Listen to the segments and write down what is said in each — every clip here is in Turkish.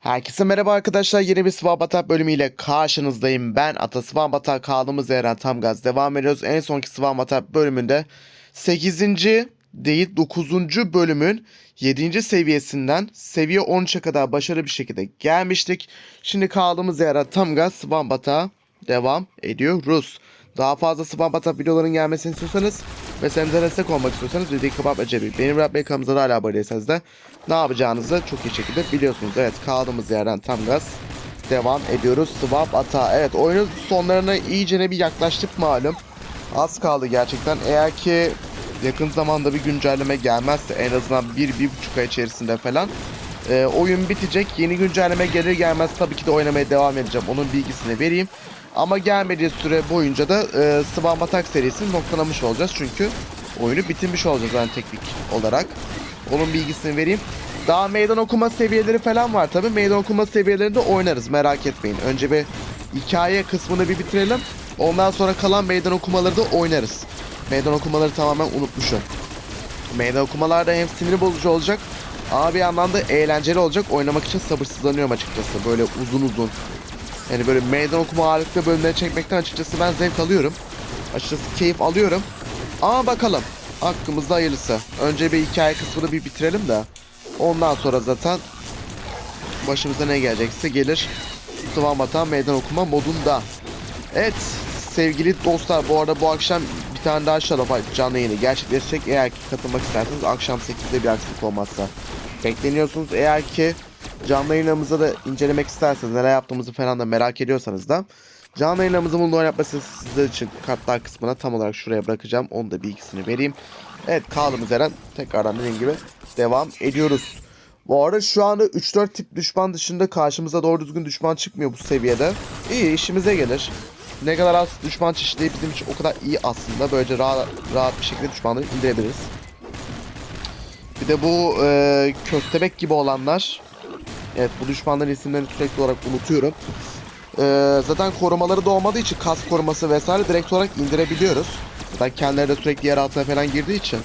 Herkese merhaba arkadaşlar. Yeni bir Swap Attack bölümüyle karşınızdayım. Ben Ata Swap Attack kaldığımız yerden tam gaz devam ediyoruz. En sonki Swap Attack bölümünde 8. değil 9. bölümün 7. seviyesinden seviye 13'e kadar başarılı bir şekilde gelmiştik. Şimdi kaldığımız yerden tam gaz Swap Attack'a devam ediyoruz. Daha fazla Swap Attack videoların gelmesini istiyorsanız ve senimize destek olmak istiyorsanız videoyu kapatma cebi. Benim Rap kanalımıza da hala abone değilseniz de ne yapacağınızı çok iyi şekilde biliyorsunuz. Evet kaldığımız yerden tam gaz devam ediyoruz. Swap ata. Evet oyunun sonlarına iyicene bir yaklaştık malum. Az kaldı gerçekten. Eğer ki yakın zamanda bir güncelleme gelmezse en azından bir, bir buçuk ay içerisinde falan e, oyun bitecek. Yeni güncelleme gelir gelmez tabii ki de oynamaya devam edeceğim. Onun bilgisini vereyim. Ama gelmediği süre boyunca da e, Swap Attack serisini noktalamış olacağız. Çünkü oyunu bitirmiş olacağız yani teknik olarak. Onun bilgisini vereyim. Daha meydan okuma seviyeleri falan var tabi. Meydan okuma seviyelerinde oynarız merak etmeyin. Önce bir hikaye kısmını bir bitirelim. Ondan sonra kalan meydan okumaları da oynarız. Meydan okumaları tamamen unutmuşum. Meydan okumalarda hem sinir bozucu olacak ama bir yandan da eğlenceli olacak. Oynamak için sabırsızlanıyorum açıkçası. Böyle uzun uzun. Yani böyle meydan okuma ağırlıklı bölümleri çekmekten açıkçası ben zevk alıyorum. Açıkçası keyif alıyorum. Ama bakalım. Hakkımızda hayırlısı. Önce bir hikaye kısmını bir bitirelim de. Ondan sonra zaten başımıza ne gelecekse gelir. Sıvamatan meydan okuma modunda. Evet sevgili dostlar bu arada bu akşam bir tane daha Shadowfight canlı yayını gerçekleşecek. Eğer ki katılmak isterseniz akşam 8'de bir aksilik olmazsa bekleniyorsunuz. Eğer ki canlı yayınlarımızı da incelemek isterseniz neler yaptığımızı falan da merak ediyorsanız da canlı yayınlarımızı bunu oynatması sizler için kartlar kısmına tam olarak şuraya bırakacağım. Onun da bilgisini vereyim. Evet kaldığımız yerden tekrardan dediğim gibi devam ediyoruz. Bu arada şu anda 3-4 tip düşman dışında karşımıza doğru düzgün düşman çıkmıyor bu seviyede. İyi işimize gelir. Ne kadar az düşman çeşitliği bizim için o kadar iyi aslında. Böylece rahat, rahat bir şekilde düşmanları indirebiliriz. Bir de bu e, köstebek gibi olanlar. Evet bu düşmanların isimlerini sürekli olarak unutuyorum. E, zaten korumaları da olmadığı için kas koruması vesaire direkt olarak indirebiliyoruz. Zaten kendileri de sürekli yer altına falan girdiği için.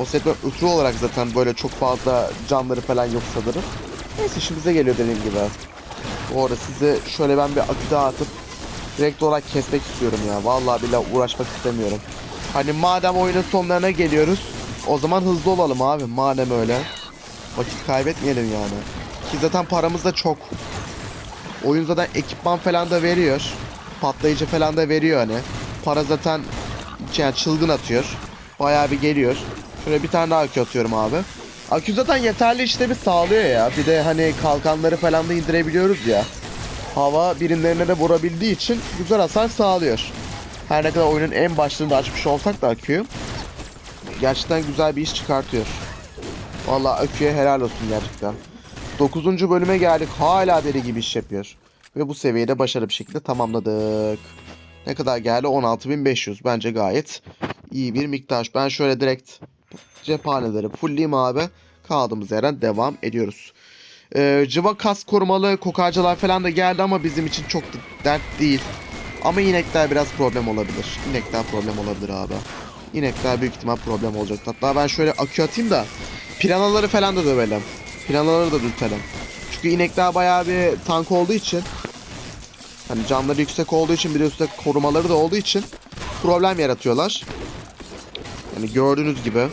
O sebepten ötürü olarak zaten böyle çok fazla canları falan yok sanırım. Neyse işimize geliyor dediğim gibi. Bu arada size şöyle ben bir akü daha atıp direkt olarak kesmek istiyorum ya. Vallahi bile uğraşmak istemiyorum. Hani madem oyunun sonlarına geliyoruz o zaman hızlı olalım abi madem öyle. Vakit kaybetmeyelim yani. Ki zaten paramız da çok. Oyun zaten ekipman falan da veriyor. Patlayıcı falan da veriyor hani. Para zaten yani çılgın atıyor. Bayağı bir geliyor. Şöyle bir tane daha akü atıyorum abi. Akü zaten yeterli işlevi sağlıyor ya. Bir de hani kalkanları falan da indirebiliyoruz ya. Hava birimlerine de vurabildiği için güzel hasar sağlıyor. Her ne kadar oyunun en başlarında açmış olsak da aküyü. Gerçekten güzel bir iş çıkartıyor. Vallahi aküye helal olsun gerçekten. 9. bölüme geldik. Hala deli gibi iş yapıyor. Ve bu seviyede başarılı bir şekilde tamamladık. Ne kadar geldi? 16.500. Bence gayet iyi bir miktar. Ben şöyle direkt cephaneleri fullleyeyim abi. Kaldığımız yerden devam ediyoruz. Ee, cıva kas korumalı kokarcalar falan da geldi ama bizim için çok da dert değil. Ama inekler biraz problem olabilir. İnekler problem olabilir abi. İnekler büyük ihtimal problem olacak. Hatta ben şöyle akü atayım da piranaları falan da dövelim. Piranaları da dürtelim. Çünkü inekler bayağı bir tank olduğu için hani canları yüksek olduğu için bir de üstte korumaları da olduğu için problem yaratıyorlar. Yani gördüğünüz gibi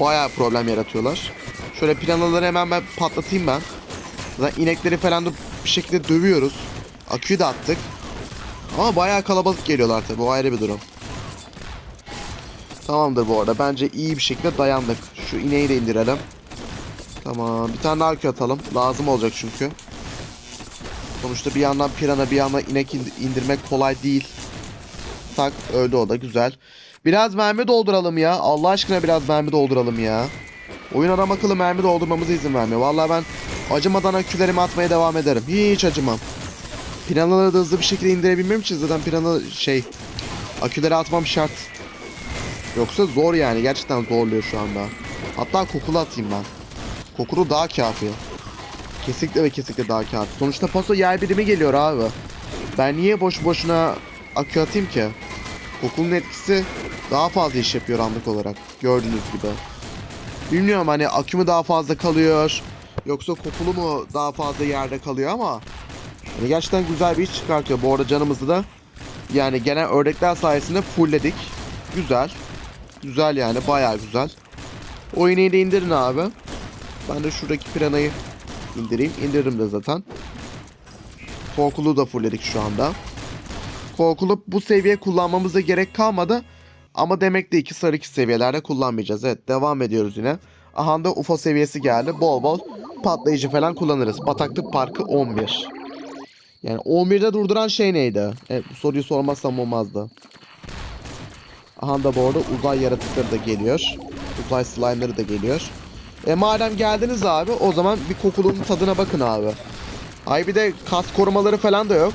bayağı problem yaratıyorlar. Şöyle planaları hemen ben patlatayım ben. Zaten inekleri falan da bir şekilde dövüyoruz. Aküyü de attık. Ama bayağı kalabalık geliyorlar tabi o ayrı bir durum. Tamamdır bu arada. Bence iyi bir şekilde dayandık. Şu ineği de indirelim. Tamam. Bir tane daha atalım. Lazım olacak çünkü. Sonuçta bir yandan pirana bir yandan inek ind- indirmek kolay değil. Tak öldü o da güzel. Biraz mermi dolduralım ya. Allah aşkına biraz mermi dolduralım ya. Oyun adam akıllı mermi doldurmamıza izin vermiyor. Vallahi ben acımadan akülerimi atmaya devam ederim. Hiç acımam. Piranaları da hızlı bir şekilde indirebilmem için zaten pirana şey aküleri atmam şart. Yoksa zor yani. Gerçekten zorluyor şu anda. Hatta kokulu atayım ben. Kokulu daha kafi. Kesinlikle ve kesinlikle daha kafi. Sonuçta paso yer birimi geliyor abi. Ben niye boş boşuna akü atayım ki? Kokulun etkisi daha fazla iş yapıyor anlık olarak. Gördüğünüz gibi. Bilmiyorum hani akü mü daha fazla kalıyor. Yoksa kokulu mu daha fazla yerde kalıyor ama yani gerçekten güzel bir iş çıkartıyor. Bu arada canımızı da yani gelen ördekler sayesinde fullledik. Güzel. Güzel yani bayağı güzel. O iğneyi de indirin abi. Ben de şuradaki piranayı indireyim. İndiririm de zaten. Korkulu da fullledik şu anda. Korkulu bu seviye kullanmamıza gerek kalmadı. Ama demek de iki sarı iki seviyelerde kullanmayacağız. Evet devam ediyoruz yine. Aha da UFO seviyesi geldi. Bol bol patlayıcı falan kullanırız. Bataklık Parkı 11. Yani 11'de durduran şey neydi? Evet bu soruyu sormazsam olmazdı. Aha da bu arada uzay yaratıkları da geliyor. Uzay slime'ları da geliyor. E madem geldiniz abi o zaman bir kokulunun tadına bakın abi. Ay bir de kas korumaları falan da yok.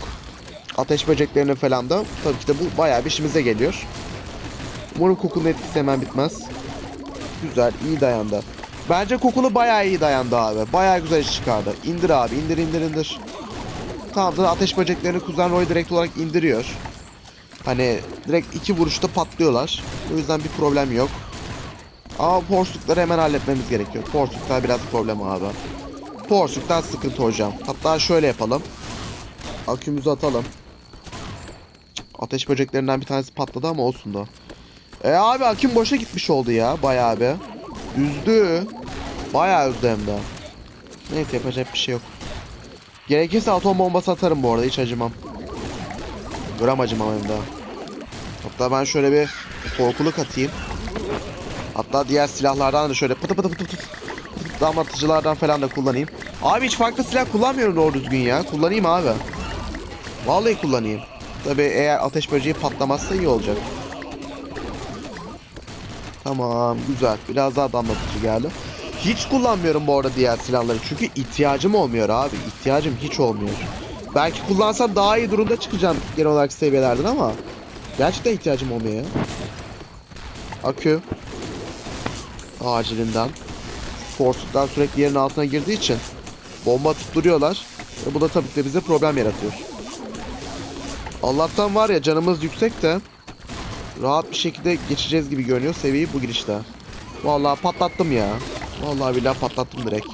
Ateş böceklerinin falan da. Tabii ki de bu bayağı bir işimize geliyor. Umarım kokulun etkisi hemen bitmez. Güzel, iyi dayandı. Bence kokulu bayağı iyi dayandı abi. Bayağı güzel iş çıkardı. İndir abi, indir indir indir. Tamam da ateş böceklerini Kuzen Roy direkt olarak indiriyor. Hani direkt iki vuruşta patlıyorlar. O yüzden bir problem yok. Ama porslukları hemen halletmemiz gerekiyor. Porsluklar biraz problem abi. Porsluktan sıkıntı hocam. Hatta şöyle yapalım. Akümüzü atalım. Ateş böceklerinden bir tanesi patladı ama olsun da. E abi aküm boşa gitmiş oldu ya bayağı bir. Üzdü. Bayağı üzdü hem de. Neyse yapacak bir şey yok. Gerekirse atom bombası atarım bu arada hiç acımam. Gram acımam hem de. Hatta ben şöyle bir korkuluk atayım. Hatta diğer silahlardan da şöyle pıtı pıtı pıtı pıtı damlatıcılardan falan da kullanayım. Abi hiç farklı silah kullanmıyorum doğru düzgün ya. Kullanayım abi. Vallahi kullanayım. Tabi eğer ateş böceği patlamazsa iyi olacak. Tamam güzel. Biraz daha damlatıcı geldi. Hiç kullanmıyorum bu arada diğer silahları. Çünkü ihtiyacım olmuyor abi. İhtiyacım hiç olmuyor. Belki kullansam daha iyi durumda çıkacağım genel olarak seviyelerden ama gerçekten ihtiyacım olmuyor ya. Akü. Acilinden. Forsuklar sürekli yerin altına girdiği için bomba tutturuyorlar. Ve bu da tabii ki bize problem yaratıyor. Allah'tan var ya canımız yüksek de rahat bir şekilde geçeceğiz gibi görünüyor seviyeyi bu girişte. Vallahi patlattım ya. Vallahi billahi patlattım direkt.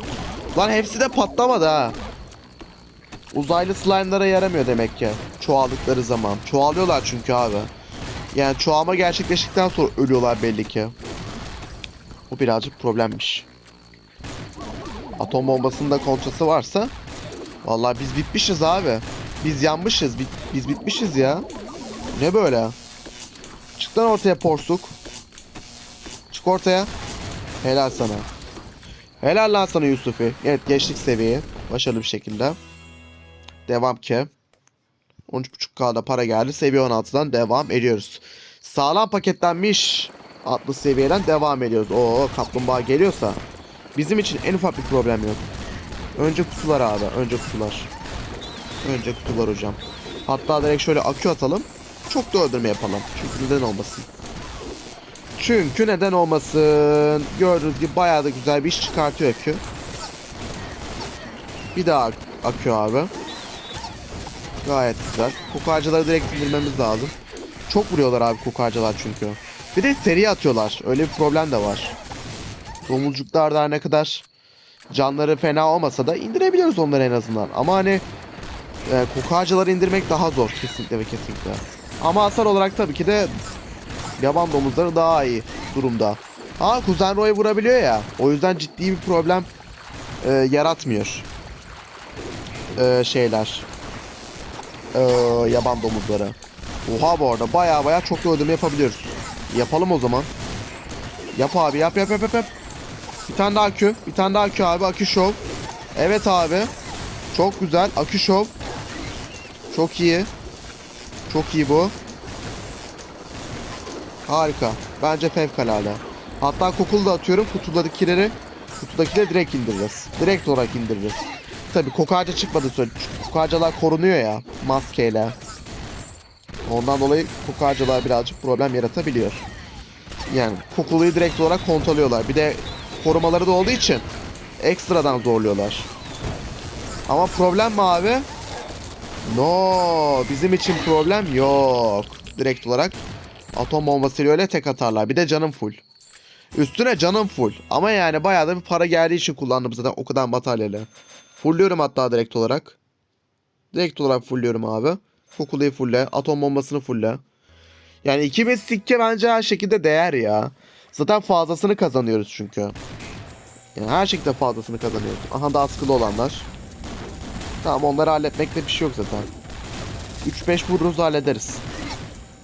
Lan hepsi de patlamadı ha. Uzaylı slime'lara yaramıyor demek ki. Çoğaldıkları zaman. Çoğalıyorlar çünkü abi. Yani çoğalma gerçekleştikten sonra ölüyorlar belli ki. Bu birazcık problemmiş. Atom bombasının da kontrası varsa Vallahi biz bitmişiz abi. Biz yanmışız. Bit biz bitmişiz ya. Ne böyle? Çık lan ortaya porsuk. Çık ortaya. Helal sana. Helal lan sana Yusufi. Evet geçtik seviyeyi. Başarılı bir şekilde. Devam ki. 13.5K'da para geldi. Seviye 16'dan devam ediyoruz. Sağlam paketlenmiş. Atlı seviyeden devam ediyoruz. Oo kaplumbağa geliyorsa. Bizim için en ufak bir problem yok. Önce kutular abi. Önce kutular. Önce kutular hocam. Hatta direkt şöyle akü atalım. Çok da öldürme yapalım. Çünkü neden olmasın. Çünkü neden olmasın. Gördüğünüz gibi bayağı da güzel bir iş çıkartıyor akü. Bir daha ak- akü abi. Gayet güzel. Kokarcaları direkt indirmemiz lazım. Çok vuruyorlar abi kokarcalar çünkü. Bir de seri atıyorlar. Öyle bir problem de var. Domuzcuklar da ne kadar canları fena olmasa da indirebiliyoruz onları en azından. Ama hani e, kokarcaları indirmek daha zor kesinlikle ve kesinlikle. Ama hasar olarak tabii ki de yaban domuzları daha iyi durumda. Ha Kuzen Roy vurabiliyor ya. O yüzden ciddi bir problem e, yaratmıyor. E, şeyler. E, yaban domuzları. Oha bu arada baya baya çok ödeme yapabiliyoruz. Yapalım o zaman. Yap abi yap yap yap yap. Bir tane daha akü. Bir tane daha akü abi. Akü şov. Evet abi. Çok güzel. Akü şov. Çok iyi. Çok iyi bu. Harika. Bence fevkalade. Hatta kokulu da atıyorum. Kutudakileri kutudakileri direkt indiririz. Direkt olarak indiririz. Tabi kokarca çıkmadı kokarcalar korunuyor ya maskeyle. Ondan dolayı kokarcalar birazcık problem yaratabiliyor. Yani kokuluyu direkt olarak kontrolüyorlar. Bir de korumaları da olduğu için ekstradan zorluyorlar. Ama problem mi abi? No, bizim için problem yok. Direkt olarak atom bombasıyla öyle tek atarlar. Bir de canım full. Üstüne canım full. Ama yani bayağı da bir para geldiği için kullandım zaten o kadar batalyayla. Fullüyorum hatta direkt olarak. Direkt olarak fullüyorum abi. Kukuleyi fulle. Atom bombasını fulle. Yani 2000 sikke bence her şekilde değer ya. Zaten fazlasını kazanıyoruz çünkü. Yani her şekilde fazlasını kazanıyoruz. Aha da askılı olanlar. Tamam onları halletmekte bir şey yok zaten. 3-5 vururuz hallederiz.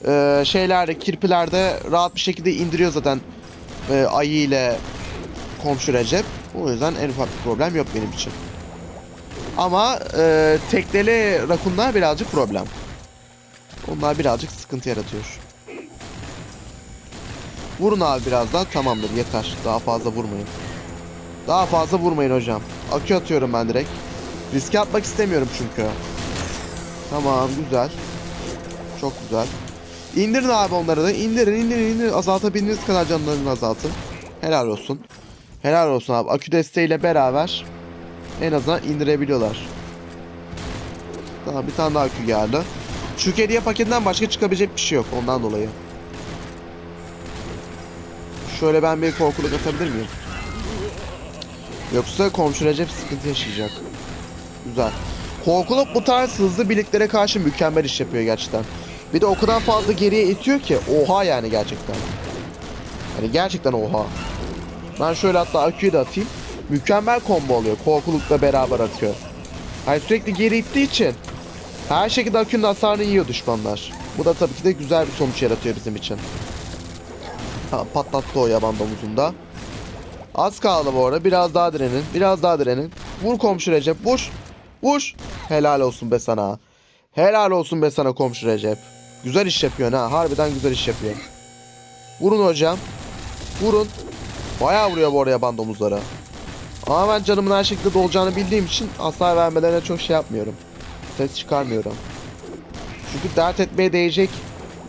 Ee, şeylerde kirpilerde rahat bir şekilde indiriyor zaten e, ayı ile komşu Recep. O yüzden en ufak bir problem yok benim için. Ama e, tekneli rakunlar birazcık problem. Onlar birazcık sıkıntı yaratıyor. Vurun abi biraz daha tamamdır yeter. Daha fazla vurmayın. Daha fazla vurmayın hocam. Akü atıyorum ben direkt. Riske atmak istemiyorum çünkü. Tamam güzel. Çok güzel. İndirin abi onları da. İndirin indirin indirin. Azaltabildiğiniz kadar canlarını azaltın. Helal olsun. Helal olsun abi. Akü desteğiyle beraber en azından indirebiliyorlar. Tamam bir tane daha akü geldi. Şu hediye paketinden başka çıkabilecek bir şey yok ondan dolayı. Şöyle ben bir korkuluk atabilir miyim? Yoksa komşu Recep sıkıntı yaşayacak. Güzel. Korkuluk bu tarz hızlı birliklere karşı mükemmel iş yapıyor gerçekten. Bir de o kadar fazla geriye itiyor ki oha yani gerçekten. Hani gerçekten oha. Ben şöyle hatta aküyü de atayım. Mükemmel combo oluyor. Korkulukla beraber atıyor. Hani sürekli geri ittiği için her şekilde akünün hasarını yiyor düşmanlar. Bu da tabii ki de güzel bir sonuç yaratıyor bizim için. Ha, patlattı o yaban domuzunda. Az kaldı bu arada. Biraz daha direnin. Biraz daha direnin. Vur komşu Recep. Vur. Vur. Helal olsun be sana. Helal olsun be sana komşu Recep. Güzel iş yapıyorsun ha. Harbiden güzel iş yapıyorsun. Vurun hocam. Vurun. Bayağı vuruyor bu arada yaban domuzlara. Ama ben canımın her şekilde dolacağını bildiğim için hasar vermelerine çok şey yapmıyorum. Ses çıkarmıyorum. Çünkü dert etmeye değecek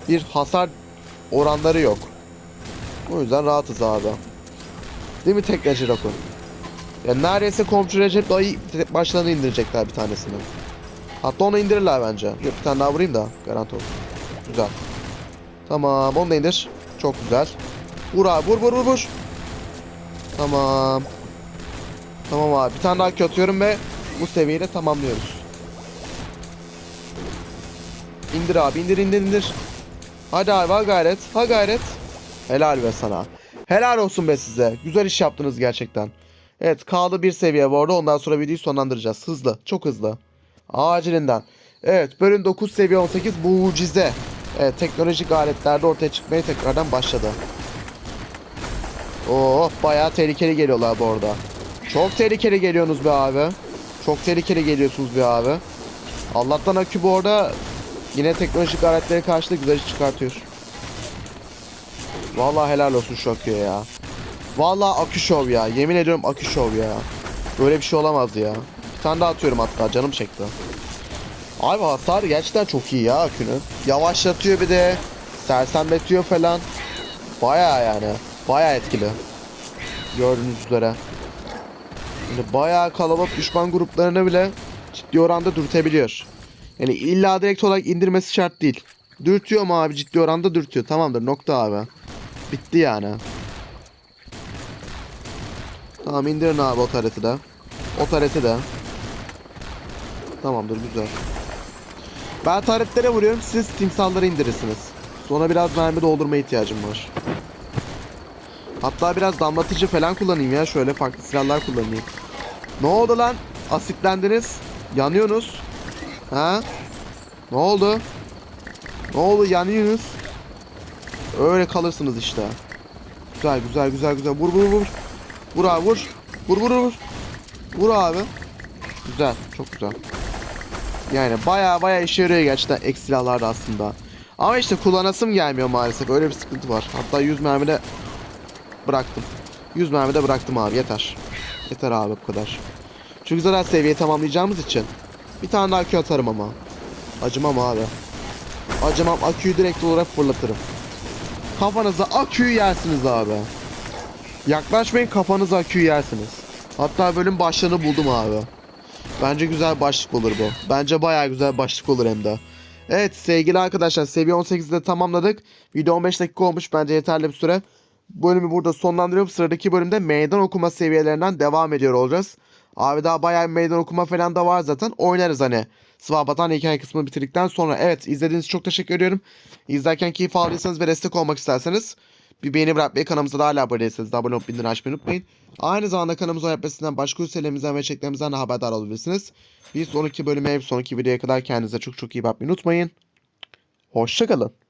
bir hasar oranları yok. O yüzden rahatız abi. Değil mi tekneci Rakun? Ya neredeyse komşu Recep dayı başlarına indirecekler bir tanesini. Hatta onu indirirler bence. Bir tane daha vurayım da garanti olsun. Güzel. Tamam onu da indir. Çok güzel. Vur abi vur vur vur vur. Tamam. Tamam abi bir tane daha atıyorum ve bu seviyeyi tamamlıyoruz. İndir abi indir indir indir. Hadi abi ha gayret ha gayret. Helal be sana. Helal olsun be size. Güzel iş yaptınız gerçekten. Evet kaldı bir seviye bu arada ondan sonra videoyu sonlandıracağız. Hızlı çok hızlı. Acilinden. Evet bölüm 9 seviye 18 mucize. Evet teknolojik aletlerde ortaya çıkmaya tekrardan başladı. Oo bayağı tehlikeli geliyorlar bu arada. Çok tehlikeli geliyorsunuz be abi. Çok tehlikeli geliyorsunuz be abi. Allah'tan akü bu arada yine teknolojik aletlere karşı güzel çıkartıyor. Vallahi helal olsun şu aküye ya. Vallahi akü şov ya. Yemin ediyorum akü şov ya. Böyle bir şey olamaz ya. Bir tane daha atıyorum hatta canım çekti. Abi hasar gerçekten çok iyi ya akünün. Yavaşlatıyor bir de. Sersemletiyor falan. Baya yani. Baya etkili. Gördüğünüz üzere. Yani bayağı kalabalık düşman gruplarını bile ciddi oranda dürtebiliyor. Yani illa direkt olarak indirmesi şart değil. Dürtüyor mu abi ciddi oranda dürtüyor. Tamamdır nokta abi. Bitti yani. Tamam indirin abi o tareti de. O tareti de. Tamamdır güzel. Ben taretlere vuruyorum siz timsalları indirirsiniz. Sonra biraz mermi doldurmaya ihtiyacım var. Hatta biraz damlatıcı falan kullanayım ya. Şöyle farklı silahlar kullanayım. Ne oldu lan? Asitlendiniz. Yanıyorsunuz. Ha? Ne oldu? Ne oldu yanıyorsunuz? Öyle kalırsınız işte. Güzel güzel güzel güzel. Vur vur vur. Vur abi vur. Vur vur vur. Vur abi. Güzel. Çok güzel. Yani baya baya işe yarıyor gerçekten ek silahlarda aslında. Ama işte kullanasım gelmiyor maalesef. Öyle bir sıkıntı var. Hatta 100 mermide bıraktım. 100 mermide bıraktım abi yeter. Yeter abi bu kadar. Çünkü zaten seviyeyi tamamlayacağımız için. Bir tane daha akü atarım ama. Acımam abi. Acımam aküyü direkt olarak fırlatırım. Kafanıza aküyü yersiniz abi. Yaklaşmayın kafanıza aküyü yersiniz. Hatta bölüm başlığını buldum abi. Bence güzel başlık olur bu. Bence bayağı güzel başlık olur hem de. Evet sevgili arkadaşlar seviye 18'de tamamladık. Video 15 dakika olmuş bence yeterli bir süre. Bölümü burada sonlandırıyorum. Sıradaki bölümde meydan okuma seviyelerinden devam ediyor olacağız. Abi daha bayağı meydan okuma falan da var zaten. Oynarız hani. Swabatan hikaye kısmını bitirdikten sonra. Evet izlediğiniz için çok teşekkür ediyorum. İzlerken keyif aldıysanız ve destek olmak isterseniz bir beğeni bırakmayı kanalımıza da hala abone değilseniz de abone olup bildirim açmayı unutmayın. Aynı zamanda kanalımıza yapmasından başka üselerimizden ve çeklerimizden de haberdar olabilirsiniz. Bir sonraki bölüme, bir sonraki videoya kadar kendinize çok çok iyi bakmayı unutmayın. Hoşçakalın.